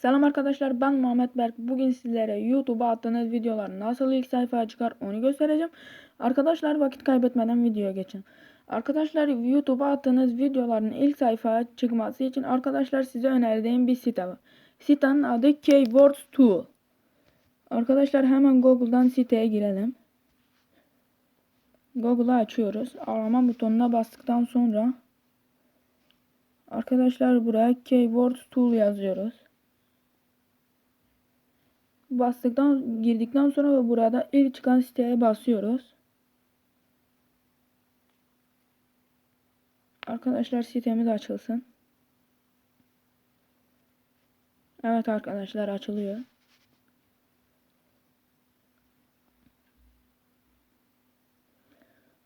Selam arkadaşlar ben Muhammed Berk. Bugün sizlere YouTube'a attığınız videolar nasıl ilk sayfaya çıkar onu göstereceğim. Arkadaşlar vakit kaybetmeden videoya geçin. Arkadaşlar YouTube'a attığınız videoların ilk sayfaya çıkması için arkadaşlar size önerdiğim bir site var. Sitenin adı Keywords Tool. Arkadaşlar hemen Google'dan siteye girelim. Google'ı açıyoruz. Arama butonuna bastıktan sonra Arkadaşlar buraya Keywords Tool yazıyoruz. Bastıktan girdikten sonra burada ilk çıkan siteye basıyoruz. Arkadaşlar sitemiz açılsın. Evet arkadaşlar açılıyor.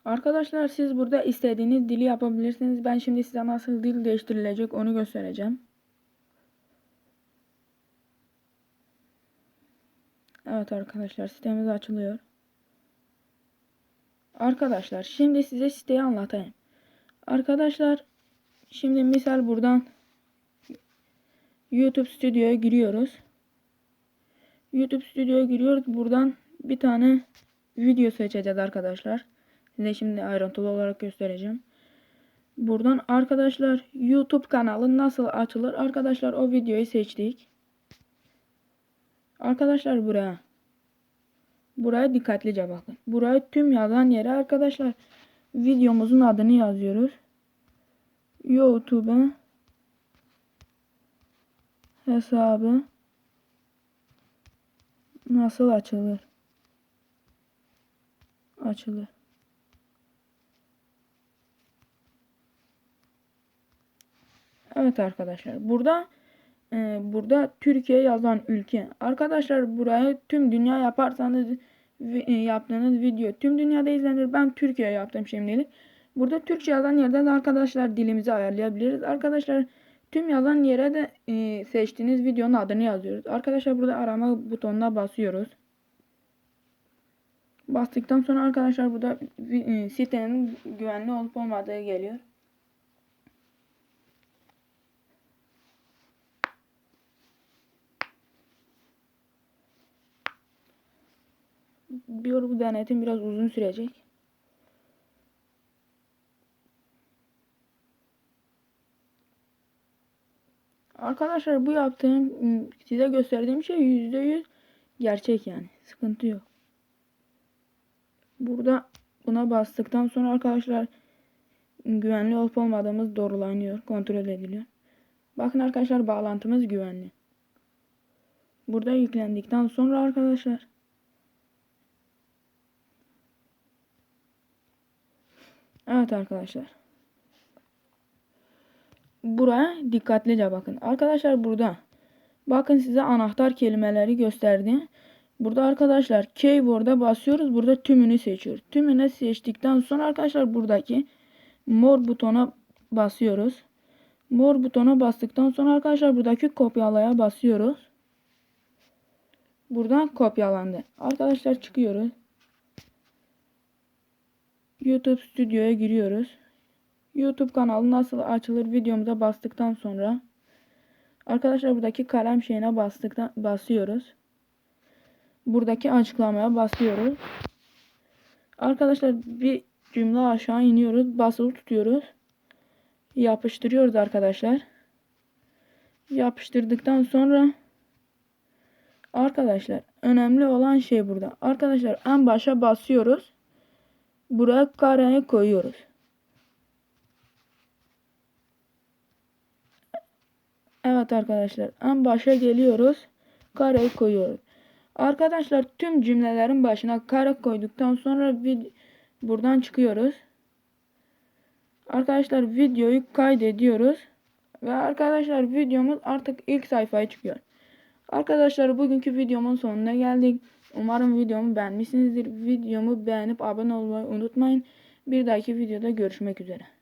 Arkadaşlar siz burada istediğiniz dili yapabilirsiniz. Ben şimdi size nasıl dil değiştirilecek onu göstereceğim. Evet arkadaşlar sitemiz açılıyor. Arkadaşlar şimdi size siteyi anlatayım. Arkadaşlar şimdi misal buradan YouTube Studio'ya giriyoruz. YouTube Studio'ya giriyoruz. Buradan bir tane video seçeceğiz arkadaşlar. Size şimdi ayrıntılı olarak göstereceğim. Buradan arkadaşlar YouTube kanalı nasıl açılır? Arkadaşlar o videoyu seçtik. Arkadaşlar buraya. Buraya dikkatlice bakın. Buraya tüm yazan yere arkadaşlar videomuzun adını yazıyoruz. YouTube hesabı nasıl açılır? Açılır. Evet arkadaşlar. Burada e, burada Türkiye yazan ülke. Arkadaşlar burayı tüm dünya yaparsanız e, yaptığınız video tüm dünyada izlenir. Ben Türkiye yaptım şimdilik. Burada Türkçe yazan yerde de arkadaşlar dilimizi ayarlayabiliriz. Arkadaşlar tüm yazan yere de e, seçtiğiniz videonun adını yazıyoruz. Arkadaşlar burada arama butonuna basıyoruz. Bastıktan sonra arkadaşlar burada e, sitenin güvenli olup olmadığı geliyor. Bir bu denetim biraz uzun sürecek. Arkadaşlar bu yaptığım size gösterdiğim şey yüzde yüz gerçek yani. Sıkıntı yok. Burada buna bastıktan sonra arkadaşlar güvenli olup olmadığımız doğrulanıyor. Kontrol ediliyor. Bakın arkadaşlar bağlantımız güvenli. Burada yüklendikten sonra arkadaşlar Evet arkadaşlar. Buraya dikkatlice bakın. Arkadaşlar burada bakın size anahtar kelimeleri gösterdi. Burada arkadaşlar keyword'a basıyoruz. Burada tümünü seçiyoruz. Tümünü seçtikten sonra arkadaşlar buradaki mor butona basıyoruz. Mor butona bastıktan sonra arkadaşlar buradaki kopyalaya basıyoruz. Buradan kopyalandı. Arkadaşlar çıkıyoruz. YouTube Studio'ya giriyoruz. YouTube kanalı nasıl açılır videomuza bastıktan sonra arkadaşlar buradaki kalem şeyine bastıktan basıyoruz. Buradaki açıklamaya basıyoruz. Arkadaşlar bir cümle aşağı iniyoruz. Basılı tutuyoruz. Yapıştırıyoruz arkadaşlar. Yapıştırdıktan sonra arkadaşlar önemli olan şey burada. Arkadaşlar en başa basıyoruz buraya kareyi koyuyoruz. Evet arkadaşlar en başa geliyoruz. Kareyi koyuyoruz. Arkadaşlar tüm cümlelerin başına kare koyduktan sonra buradan çıkıyoruz. Arkadaşlar videoyu kaydediyoruz. Ve arkadaşlar videomuz artık ilk sayfaya çıkıyor. Arkadaşlar bugünkü videomun sonuna geldik. Umarım videomu beğenmişsinizdir. Videomu beğenip abone olmayı unutmayın. Bir dahaki videoda görüşmek üzere.